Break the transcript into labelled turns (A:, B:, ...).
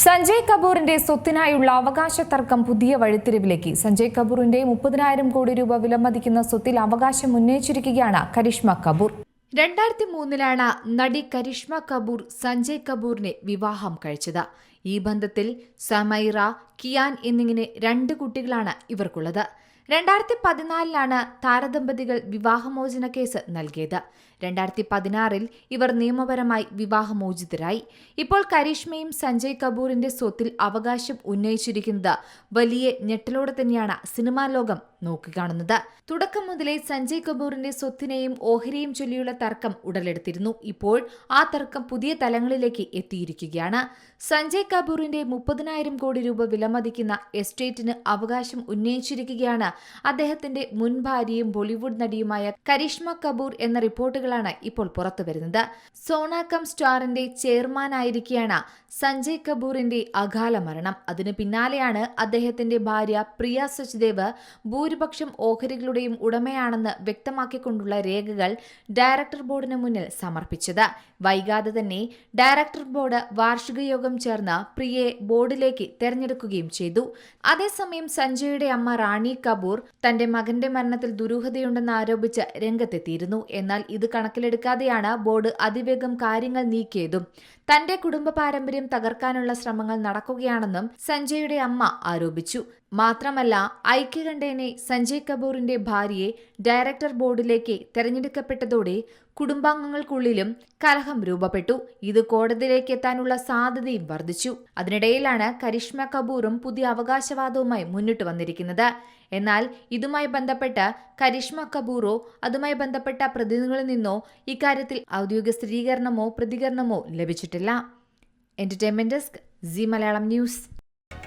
A: സഞ്ജയ് കപൂറിന്റെ സ്വത്തിനായുള്ള അവകാശ തർക്കം പുതിയ വഴിത്തിരിവിലേക്ക്. സഞ്ജയ് കപൂറിന്റെ മുപ്പതിനായിരം കോടി രൂപ വിലമതിക്കുന്ന സ്വത്തിൽ അവകാശം ഉന്നയിച്ചിരിക്കുകയാണ് കരിഷ്മ കപൂർ. രണ്ടായിരത്തി മൂന്നിലാണ് നടി കരിഷ്മ കപൂർ സഞ്ജയ് കപൂറിനെ വിവാഹം കഴിച്ചത്. ഈ ബന്ധത്തിൽ സമൈറ കിയാൻ എന്നിങ്ങനെ രണ്ട് കുട്ടികളാണ് ഇവർക്കുള്ളത്. രണ്ടായിരത്തി പതിനാലിലാണ് താരദമ്പതികൾ വിവാഹമോചന കേസ് നൽകിയത്. രണ്ടായിരത്തി പതിനാറിൽ ഇവർ നിയമപരമായി വിവാഹമോചിതരായി. ഇപ്പോൾ കരീഷ്മയും സഞ്ജയ് കപൂറിന്റെ സ്വത്തിൽ അവകാശം ഉന്നയിച്ചിരിക്കുന്നത് വലിയ ഞെട്ടലോടെ തന്നെയാണ് സിനിമാ ലോകം നോക്കിക്കാണുന്നത് തുടക്കം മുതലേ സഞ്ജയ് കപൂറിന്റെ സ്വത്തിനെയും ഓഹരിയും ചൊല്ലിയുള്ള തർക്കം ഉടലെടുത്തിരുന്നു. ഇപ്പോൾ ആ തർക്കം പുതിയ തലങ്ങളിലേക്ക് എത്തിയിരിക്കുകയാണ്. സഞ്ജയ് കപൂറിന്റെ മുപ്പതിനായിരം കോടി രൂപ വിലമതിക്കുന്ന എസ്റ്റേറ്റിന് അവകാശം ഉന്നയിച്ചിരിക്കുകയാണ് അദ്ദേഹത്തിന്റെ മുൻ ഭാര്യയും ബോളിവുഡ് നടിയുമായ കരിഷ്മ കപൂർ എന്ന റിപ്പോർട്ടുകളാണ് ഇപ്പോൾ പുറത്തുവരുന്നത്. സോണാകം സ്റ്റാറിന്റെ ചെയർമാനായിരിക്കെയാണ് സഞ്ജയ് കപൂറിന്റെ അകാല മരണം അതിനു പിന്നാലെയാണ് അദ്ദേഹത്തിന്റെ ഭാര്യ പ്രിയ സച്ദേവ് ഭൂരിപക്ഷം ഓഹരികളുടെയും ഉടമയാണെന്ന് വ്യക്തമാക്കിക്കൊണ്ടുള്ള രേഖകൾ ഡയറക്ടർ ബോർഡിന് മുന്നിൽ സമർപ്പിച്ചത്. വൈകാതെ തന്നെ ഡയറക്ടർ ബോർഡ് വാർഷിക യോഗം ചേർന്ന് പ്രിയയെ ബോർഡിലേക്ക് തെരഞ്ഞെടുക്കുകയും ചെയ്തു. അതേസമയം സഞ്ജയുടെ അമ്മ റാണി കപൂർ തന്റെ മകന്റെ മരണത്തിൽ ദുരൂഹതയുണ്ടെന്ന് ആരോപിച്ച് രംഗത്തെത്തിയിരുന്നു. എന്നാൽ ഇത് കണക്കിലെടുക്കാതെയാണ് ബോർഡ് അതിവേഗം കാര്യങ്ങൾ നീക്കിയതും. തന്റെ കുടുംബ പാരമ്പര്യം തകർക്കാനുള്ള ശ്രമങ്ങൾ നടക്കുകയാണെന്നും സഞ്ജയുടെ അമ്മ ആരോപിച്ചു. മാത്രമല്ല ഐക്യകണ്ഠേനെ സഞ്ജയ് കപൂറിന്റെ ഭാര്യയെ ഡയറക്ടർ ബോർഡിലേക്ക് തെരഞ്ഞെടുക്കപ്പെട്ടതോടെ കുടുംബാംഗങ്ങൾക്കുള്ളിലും കലഹം രൂപപ്പെട്ടു. ഇത് കോടതിയിലേക്ക് എത്താനുള്ള സാധ്യതയും വർദ്ധിച്ചു. അതിനിടയിലാണ് കരിഷ്മ കപൂറും പുതിയ അവകാശവാദവുമായി മുന്നിട്ട് വന്നിരിക്കുന്നത്. എന്നാൽ ഇതുമായി ബന്ധപ്പെട്ട് കരിഷ്മ കപൂറോ അതുമായി ബന്ധപ്പെട്ട പ്രതിനിധികളിൽ നിന്നോ ഇക്കാര്യത്തിൽ ഔദ്യോഗിക സ്ഥിരീകരണമോ പ്രതികരണമോ ലഭിച്ചിട്ടില്ല. Entertainment desk Zee Malayalam news